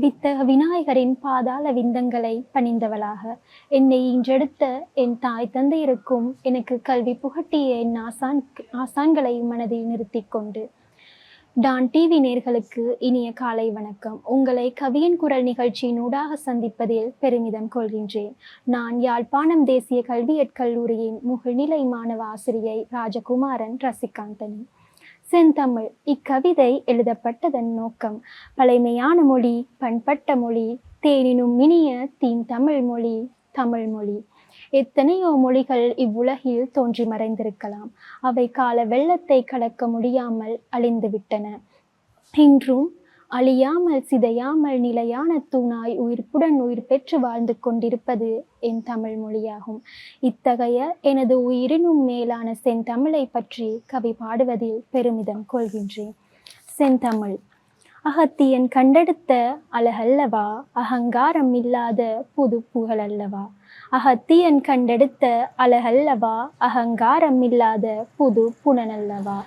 வித்த விநாயகரின் பாதாள விந்தங்களை பணிந்தவளாக. என்னை இன்றெடுத்த என் தாய் தந்தையருக்கும் எனக்கு கல்வி புகட்டிய என் ஆசான் ஆசான்களை மனதில் நிறுத்தி கொண்டு. டான் டிவி நேர்களுக்கு இனிய காலை வணக்கம். உங்களை கவியின் குரல் நிகழ்ச்சியின் ஊடாக சந்திப்பதில் பெருமிதம் கொள்கின்றேன். நான் யாழ்ப்பாணம் தேசிய கல்வியற் கல்லூரியின் முகநிலை மாணவ ஆசிரியை ராஜகுமாரன் ரசிகாந்தனி. செந்தமிழ் இக்கவிதை எழுதப்பட்டதன் நோக்கம். பழைமையான மொழி பண்பட்ட மொழி தேனினும் இனிய தீன் தமிழ் மொழி தமிழ் மொழி. எத்தனையோ மொழிகள் இவ்வுலகில் தோன்றி மறைந்திருக்கலாம். அவை கால வெள்ளத்தை கடக்க முடியாமல் அழிந்துவிட்டன. இன்றும் அழியாமல் சிதையாமல் நிலையான தூணாய் உயிர்ப்புடன் உயிர் பெற்று வாழ்ந்து கொண்டிருப்பது என் தமிழ் மொழியாகும். இத்தகைய எனது உயிரினும் மேலான செந்தமிழை பற்றி கவி பாடுவதில் பெருமிதம் கொள்கின்றேன். செந்தமிழ். அகத்தியன் கண்டெடுத்த அழகல்லவா? அகங்காரம் இல்லாத புது புகழல்லவா? அகத்தியன் கண்டெடுத்த அழகல்லவா? அகங்காரம் இல்லாத புது புனனல்லவா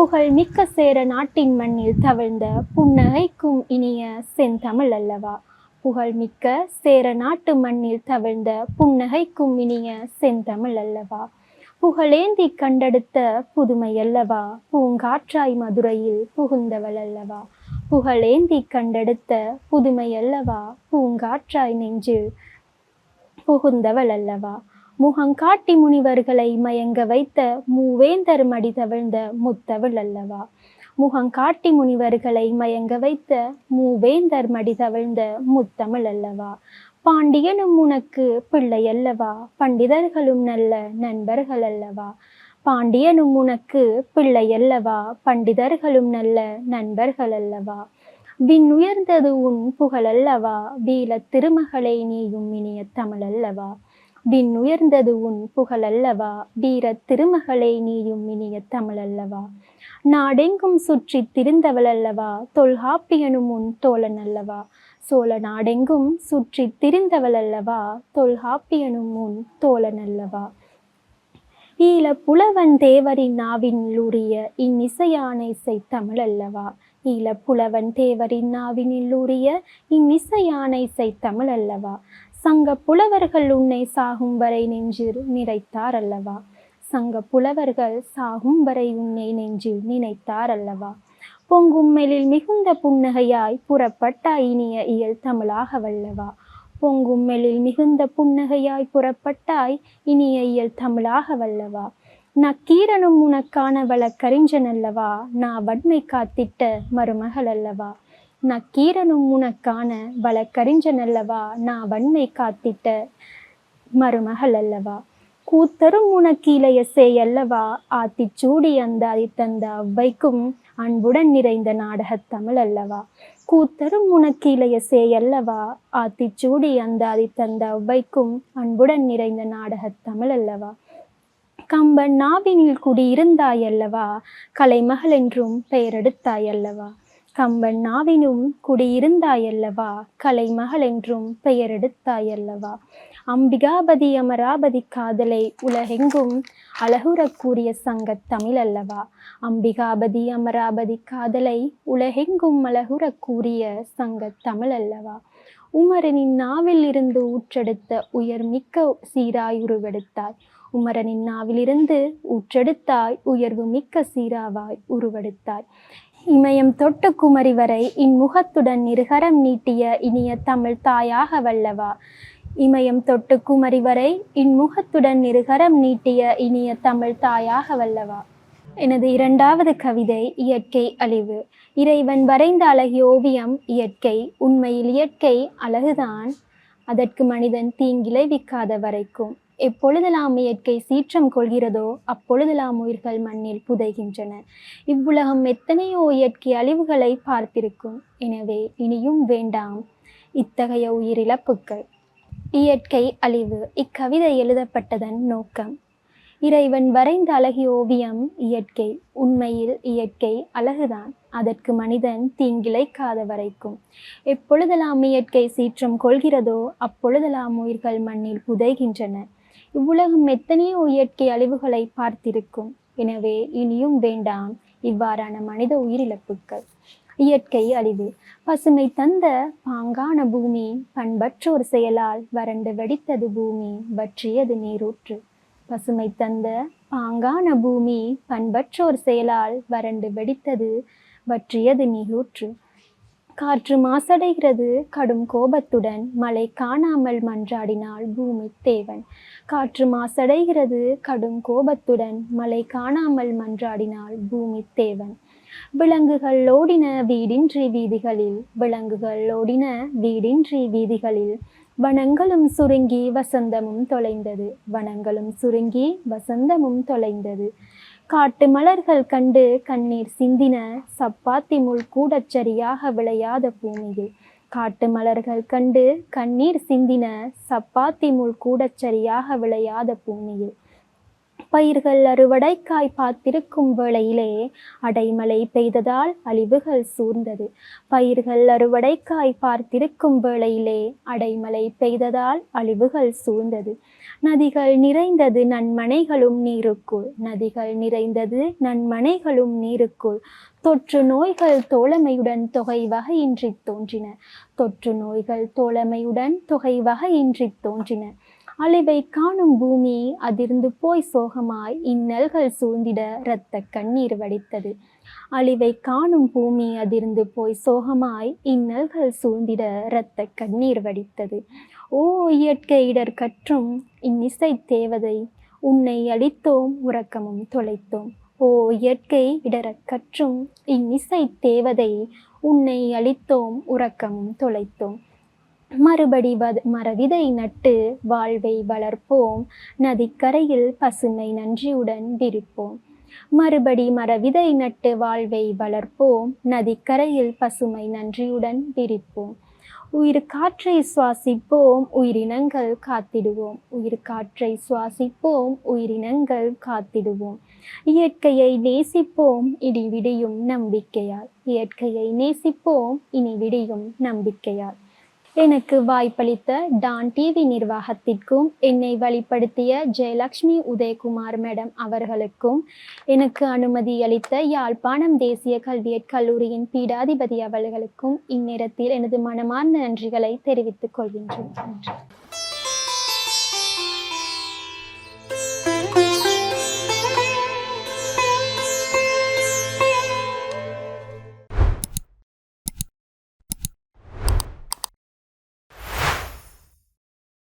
புகழ் மிக்க சேர நாட்டின் மண்ணில் தவழ்ந்த புன்னகைக்கும் இனிய செந்தமிழ் அல்லவா? புகழ் மிக்க சேர நாட்டு மண்ணில் தவழ்ந்த புன்னகைக்கும் இனிய செந்தமிழ் அல்லவா? புகழேந்தி கண்டெடுத்த புதுமை அல்லவா? பூங்காற்றாய் மதுரையில் புகுந்தவள் அல்லவா? புகழேந்தி கண்டெடுத்த புதுமை அல்லவா? பூங்காற்றாய் நெஞ்சில் புகுந்தவள் அல்லவா? முகங்காட்டி முனிவர்களை மயங்க வைத்த மூவேந்தர் மடி தவிழ்ந்த முத்தவள் அல்லவா? முகங்காட்டி முனிவர்களை மயங்க வைத்த மூவேந்தர் மடி தவிழ்ந்த முத்தமிழ் அல்லவா? பாண்டியனும் உனக்கு பிள்ளை அல்லவா? பண்டிதர்களும் நல்ல நண்பர்கள் அல்லவா? பாண்டியனும் உனக்கு பிள்ளை அல்லவா? பண்டிதர்களும் நல்ல நண்பர்கள் அல்லவா? விண் உயர்ந்தது உன் புகழல்லவா வீல திருமகளை நீயும் இனிய தமிழ் அல்லவா? விண் உயர்ந்தது உன் புகழல்லவா? வீர திருமகளை நீயும் இனிய தமிழ் அல்லவா நாடெங்கும் சுற்றி திரிந்தவள் அல்லவா தொல்காப்பியனும் உன் தோழன் அல்லவா சோழ நாடெங்கும் சுற்றி திரிந்தவள் அல்லவா தொல்காப்பியனும் உன் தோழன் அல்லவா ஈழ புலவன் தேவரின் நாவின் உரிய இந்நிசையான இசை தமிழ் அல்லவா ஈழ புலவன் தேவரின் நாவினில் உரிய இந்நிசையான இசை தமிழ் அல்லவா சங்க புலவர்கள் உன்னை சாகும் வரை நெஞ்சில் நிறைத்தார் அல்லவா சங்க புலவர்கள் சாகும் வரை உன்னை நெஞ்சில் நினைத்தார் அல்லவா பொங்கும் மேலில் மிகுந்த புன்னகையாய் புறப்பட்ட இனிய இயல் தமிழாக வல்லவா? பொங்கும் மேலில் மிகுந்த புன்னகையாய் புறப்பட்டாய் இனிய இயல் தமிழாக வல்லவா? நக்கீரனும் உனக்கான வழக்கறிஞன் அல்லவா நான் வன்மை காத்திட்ட மருமகள் அல்லவா நக்கீரனும் உனக்கான வழக்கறிஞன் அல்லவா நான் வன்மை காத்திட்ட மருமகள் அல்லவா? கூத்தரும் உனக்கு இளைய அல்லவா? ஆத்திச்சூடி அந்த அதித்தந்த அவ்வைக்கும் அன்புடன் நிறைந்த நாடகத் தமிழ் அல்லவா? கூத்தரும் உனக்கு இளைய அல்லவா? ஆத்திச்சூடி அந்த அதித்தந்த அவ்வைக்கும் அன்புடன் நிறைந்த நாடகத் தமிழ் அல்லவா? கம்பன் நாவினில் குடியிருந்தாயல்லவா கலைமகள் என்றும் பெயரெடுத்தாயல்லவா கம்பன் நாவினும் குடியிருந்தாயல்லவா? கலைமகள் என்றும் பெயரெடுத்தாயல்லவா? அம்பிகாபதி அமராபதி காதலை உலகெங்கும் அழகுறக் கூறிய சங்கத் தமிழ் அல்லவா அம்பிகாபதி அமராபதி காதலை உலகெங்கும் அழகுறக் கூறிய சங்கத் தமிழ் அல்லவா உமரனின் நாவில் இருந்து ஊற்றெடுத்த உயர் மிக்க சீராய் உருவெடுத்தாய். உமரனின் நாவிலிருந்து ஊற்றெடுத்தாய் உயர்வு மிக்க சீராவாய் உருவெடுத்தாய். இமயம் தொட்டு குமரி வரை இன்முகத்துடன் இருகரம் நீட்டிய இனிய தமிழ் தாயாக வல்லவா. இமயம் தொட்டு குமரி வரை இன்முகத்துடன் இருகரம் நீட்டிய இனிய தமிழ் தாயாக வல்லவா. எனது இரண்டாவது கவிதை இயற்கை அழிவு. இறைவன் வரைந்த அழகிய ஓவியம் இயற்கை. உண்மையில் இயற்கை அழகுதான். அதற்கு மனிதன் தீங்கிளைவிக்காத வரைக்கும். எப்பொழுதெல்லாம் இயற்கை சீற்றம் கொள்கிறதோ அப்பொழுதெல்லாம் உயிர்கள் மண்ணில் புதைகின்றன. இவ்வுலகம் எத்தனையோ இயற்கை அழிவுகளை பார்த்திருக்கும். எனவே இனியும் வேண்டாம். இத்தகைய உயிரிழப்புகள் இயற்கை அழிவு இக்கவிதை எழுதப்பட்டதன் நோக்கம். இறைவன் வரைந்த அழகிய ஓவியம் இயற்கை. உண்மையில் இயற்கை அழகுதான். அதற்கு மனிதன் தீங்கிழைக்காத வரைக்கும். எப்பொழுதெல்லாம் இயற்கை சீற்றம் கொள்கிறதோ அப்பொழுதெல்லாம் உயிர்கள் மண்ணில் புதைகின்றன இவ்வுலகம் எத்தனையோ இயற்கை அழிவுகளை பார்த்திருக்கும். எனவே இனியும் வேண்டாம். இவ்வாறான மனித உயிரிழப்புகள். இயற்கை அழிவு. பசுமை தந்த பாங்கான பூமி பண்பற்ற ஒரு செயலால் வறண்டு வெடித்தது பூமி. வற்றியது நீரூற்று. பசுமை தந்த பாங்கான பூமி பண்பற்றோர் செயலால் வறண்டு வெடித்தது வற்றியது நீரூற்று. காற்று மாசடைகிறது கடும் கோபத்துடன் மழை காணாமல் மன்றாடினாள் பூமி தேவன். காற்று மாசடைகிறது கடும் கோபத்துடன் மழை காணாமல் மன்றாடினாள் பூமி தேவன். விலங்குகள் ஓடின வீடின்றி வீதிகளில் விலங்குகள் ஓடின வீடின்றி வீதிகளில் வனங்களும் சுருங்கி வசந்தமும் தொலைந்தது. வனங்களும் சுருங்கி வசந்தமும் தொலைந்தது. காட்டு மலர்கள் கண்டு கண்ணீர் சிந்தின சப்பாத்தி முள் கூடச் சரியாக விளையாத பூமியில். காட்டு மலர்கள் கண்டு கண்ணீர் சிந்தின சப்பாத்தி முள் கூடச் சரியாக விளையாத பூமியில். பயிர்கள் அறுவடைக்காய் பார்த்திருக்கும் வேளையிலே அடைமழை பெய்ததால் அழிவுகள் சூழ்ந்தது. பயிர்கள் அறுவடைக்காய் பார்த்திருக்கும் வேளையிலே அடைமழை பெய்ததால் அழிவுகள் சூழ்ந்தது. நதிகள் நிறைந்தது நன்மனைகளும் நீருக்குள். நதிகள் நிறைந்தது நன்மனைகளும் நீருக்குள். தொற்று நோய்கள் தோழமையுடன் தொகை வகையின்றி தோன்றின. தொற்று நோய்கள் தோழமையுடன் தொகை வகையின்றி தோன்றின. அழிவை காணும் பூமி அதிர்ந்து போய் சோகமாய் இந்நல்கள் சூழ்ந்திட இரத்த கண்ணீர் வடித்தது. அழிவை காணும் பூமி அதிர்ந்து போய் சோகமாய் இந்நல்கள் சூழ்ந்திட இரத்த கண்ணீர் வடித்தது. ஓ இயற்கை இடர் கற்றும் இன்னிசை தேவதை உன்னை அழித்தோம் உறக்கமும் தொலைத்தோம். ஓ இயற்கை இடரக் கற்றும் இன்னிசை தேவதை உன்னை அழித்தோம் உறக்கமும் தொலைத்தோம். மறுபடி வத மரவிதை நட்டு வாழ்வை வளர்ப்போம். நதிக்கரையில் பசுமை நன்றியுடன் விரிப்போம். மறுபடி மரவிதை நட்டு வாழ்வை வளர்ப்போம். நதிக்கரையில் பசுமை நன்றியுடன் விரிப்போம். உயிர் காற்றை சுவாசிப்போம். உயிரினங்கள் காத்திடுவோம். உயிர் காற்றை சுவாசிப்போம். உயிரினங்கள் காத்திடுவோம். இயற்கையை நேசிப்போம். இனி விடியும் நம்பிக்கையால். இயற்கையை நேசிப்போம். இனி விடியும் நம்பிக்கையால். எனக்கு வாய்ப்பளித்த டான் டிவி நிர்வாகத்திற்கும் என்னை வழிப்படுத்திய ஜெயலக்ஷ்மி உதயகுமார் மேடம் அவர்களுக்கும் எனக்கு அனுமதி அளித்த யாழ்ப்பாணம் தேசிய கல்வியற் கல்லூரியின் பீடாதிபதி அவர்களுக்கும் இந்நேரத்தில் எனது மனமார்ந்த நன்றிகளை தெரிவித்துக் கொள்கின்றேன். நன்றி